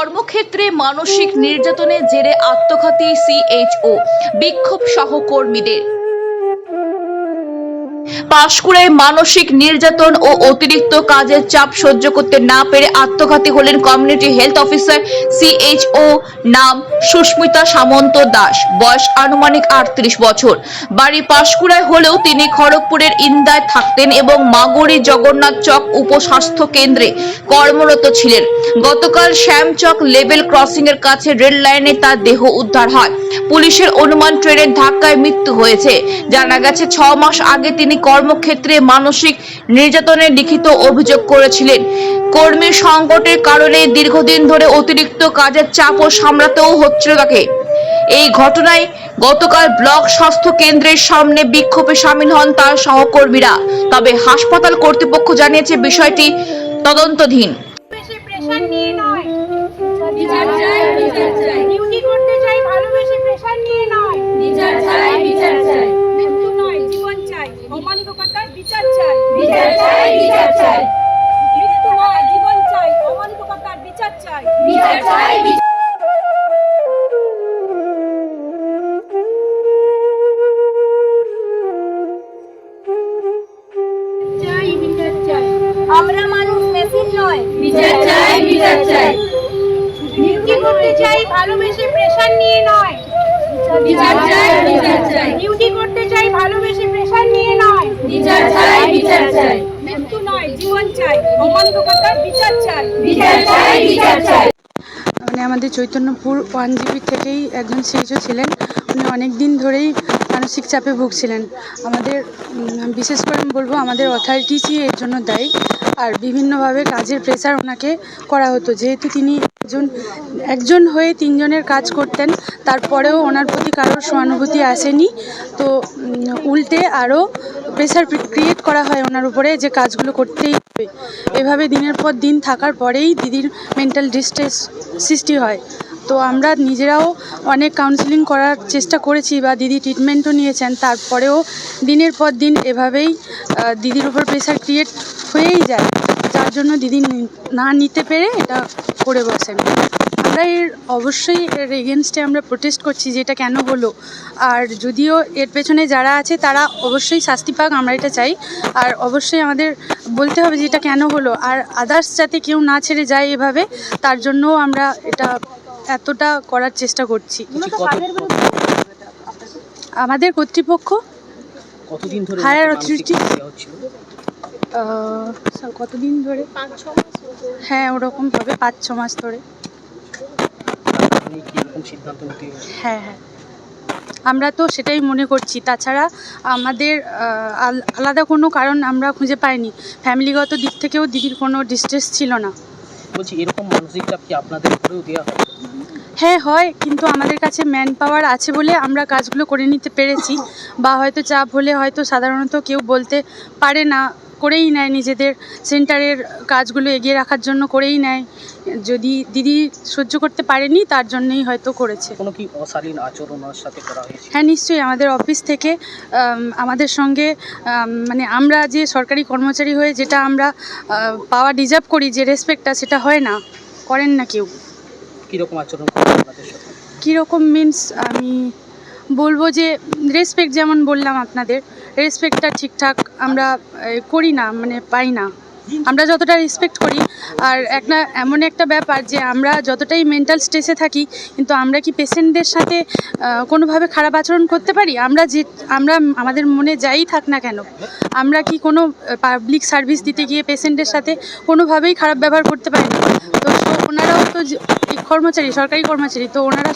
কর্মক্ষেত্রে মানসিক নির্যাতনের জেরে আত্মঘাতী সিএইচও বিক্ষোভ সহকর্মীদের। পাঁশকুড়ায় মানসিক নির্যাতন ও অতিরিক্ত কাজের চাপ সহ্য করতে না পেরে আত্মঘাতী হলেন কমিউনিটি হেলথ অফিসার সিএইচও নাম সুস্মিতা সামন্ত দাস। বয়স আনুমানিক আটত্রিশ বছর। বাড়ি পাঁশকুড়ায় হলেও তিনি খড়গপুরের ইন্দায় থাকতেন এবং মাগুরি জগন্নাথ চক উপস্বাস্থ্য কেন্দ্রে কর্মরত ছিলেন। গতকাল শ্যামচক লেভেল ক্রসিং এর কাছে রেল লাইনে তার দেহ উদ্ধার হয়। পুলিশের অনুমান ট্রেনের ধাক্কায় মৃত্যু হয়েছে। জানা গেছে, ছ মাস আগে তিনি কর্মক্ষেত্রে মানসিক নির্যাতনের লিখিত অভিযোগ করেছিলেন। কর্মী সংকটের কারণে দীর্ঘদিন ধরে অতিরিক্ত কাজের চাপও সামলাতেও হচ্ছিল তাকে। এই ঘটনায় গতকাল ব্লক স্বাস্থ্য কেন্দ্রের সামনে বিক্ষোভে সামিল হন তার সহকর্মীরা। তবে হাসপাতাল কর্তৃপক্ষ জানিয়েছে বিষয়টি তদন্তধীন। নয় বিচার চাই বিচার চাই। করতে চাই ভালোবেসে প্রেশার নিয়ে নয়। বিচার চাই বিচার চাই। ডিউটি করতে চাই ভালোবেসে প্রেশার নিয়ে নয়। বিচার চাই বিচার চাই। মৃত্যু নয় জীবন চাই। বিচার চাই। বিচার চাই বিচার চাই। মানে আমাদের চৈতন্যপুর ওয়ান জিবি থেকেই একজন সিএইচও ছিলেন। উনি অনেক দিন ধরেই মানসিক চাপে ভুগছিলেন। আমাদের বিশেষ করে আমি বলব আমাদের অথরিটিসই এর জন্য দায়ী। আর বিভিন্নভাবে কাজের প্রেসার ওনাকে করা হতো। যেহেতু তিনি একজন একজন হয়ে তিনজনের কাজ করতেন, তারপরেও ওনার প্রতি কারোর সহানুভূতি আসেনি। তো উল্টে আরও প্রেসার ক্রিয়েট করা হয় ওনার উপরে যে কাজগুলো করতেই হবে। এভাবে দিনের পর দিন থাকার পরেই দিদির মেন্টাল ডিস্ট্রেস সৃষ্টি হয়। তো আমরা নিজেরাও অনেক কাউন্সিলিং করার চেষ্টা করেছি বা দিদি ট্রিটমেন্টও নিয়েছেন। তারপরেও দিনের পর দিন এভাবেই দিদির উপর প্রেশার ক্রিয়েট হয়েই যায়। যার জন্য দিদি না নিতে পেরে এটা করে বসেন। আমরা এর অবশ্যই এর এগেনস্টে আমরা প্রোটেস্ট করছি যে এটা কেন হলো। আর যদিও এর পেছনে যারা আছে তারা অবশ্যই শাস্তি পাক আমরা এটা চাই। আর অবশ্যই আমাদের বলতে হবে যে এটা কেন হলো। আর আদার্স যাতে কেউ না ছেড়ে যায় এভাবে তার জন্যও আমরা এটা এতটা করার চেষ্টা করছি। আমাদের কর্তৃপক্ষ কতদিন ধরে? স্যার, কতদিন ধরে হ্যাঁ ওরকম হবে পাঁচ ছ মাস ধরে। হ্যাঁ হ্যাঁ। আমরা তো সেটাই মনে করছি। তাছাড়া আমাদের আলাদা কোনো কারণ আমরা খুঁজে পাইনি। ফ্যামিলিগত দিক থেকেও দিদির কোনো ডিস্ট্রেস ছিল না। বলছি এরকম মানসিক চাপ কি আপনাদের উপরেও দেওয়া হয়? হ্যাঁ হয়। কিন্তু আমাদের কাছে ম্যান পাওয়ার আছে বলে আমরা কাজগুলো করে নিতে পেরেছি। বা হয়তো চাপ হলে হয়তো সাধারণত কেউ বলতে পারে না। করেই নেয় নিজেদের সেন্টারের কাজগুলো এগিয়ে রাখার জন্য করেই নেয়। যদি দিদি সহ্য করতে পারেনি তার জন্যই হয়তো করেছে। কোনো কি অশালীন আচরণ সাথে করা হয়েছে? হ্যাঁ নিশ্চয়ই আমাদের অফিস থেকে আমাদের সঙ্গে মানে আমরা যে সরকারি কর্মচারী হয়ে যেটা আমরা পাওয়া ডিজার্ভ করি যে রেসপেক্টটা সেটা হয় না। করেন না কেউ। কীরকম আচরণ কীরকম মিন্স আমি বলব যে রেসপেক্ট যেমন বললাম আপনাদের রেসপেক্টটা ঠিকঠাক আমরা করি না মানে পাই না। আমরা যতটা রেসপেক্ট করি, আর একটা, এমন একটা ব্যাপার যে আমরা যতটাই মেন্টাল স্ট্রেসে থাকি, কিন্তু আমরা কি পেশেন্টদের সাথে কোনোভাবে খারাপ আচরণ করতে পারি? আমরা যে, আমরা আমাদের মনে যাই থাক না কেন, আমরা কি কোনো পাবলিক সার্ভিস দিতে গিয়ে পেশেন্টের সাথে কোনোভাবেই খারাপ ব্যবহার করতে পারি না? তো ওনারাও তো কর্মচারী, সরকারি কর্মচারী, তো ওনারা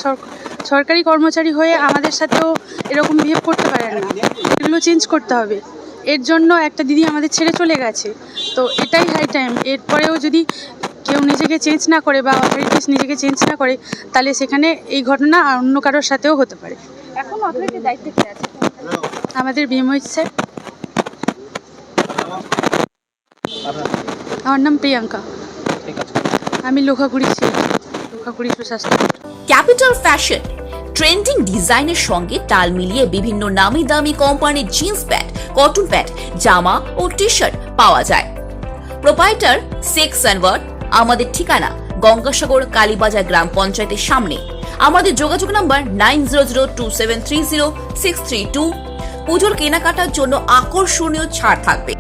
সরকারি কর্মচারী হয়ে আমাদের সাথেও এরকম বিহেভ করতে পারেন না। এগুলো চেঞ্জ করতে হবে। এর জন্য একটা দিদি আমাদের ছেড়ে চলে গেছে। তো এটাই হাই টাইম এরপরেও যদি কেউ নিজেকে চেঞ্জ না করে বা অথরিটিস নিজেকে চেঞ্জ না করে তাহলে সেখানে এই ঘটনা আর অন্য কারোর সাথেও হতে পারে। এখন অথরিটির দায়িত্বে কে আছে? আমাদের বিএমওইচ স্যার। আমার নাম প্রিয়াঙ্কা। আমি লোখাগুড়ি ছিল। লোখাগুড়ি সুস্বাস্থ্য। ক্যাপিটাল ফ্যাশন ট্রেন্ডিং ডিজাইনের সঙ্গে তাল মিলিয়ে বিভিন্ন নামি দামি কোম্পানির জিন্স প্যান্ট কটন প্যান্ট জামা ও টি শার্ট পাওয়া যায়। প্রোপাইটার সেক্স অ্যান্ড আমাদের ঠিকানা, গঙ্গাসাগর কালীবাজার গ্রাম পঞ্চায়েতের সামনে। আমাদের যোগাযোগ number nine zero zero two seven three zero six three two পুজোর কেনাকাটার জন্য আকর্ষণীয় ছাড় থাকবে।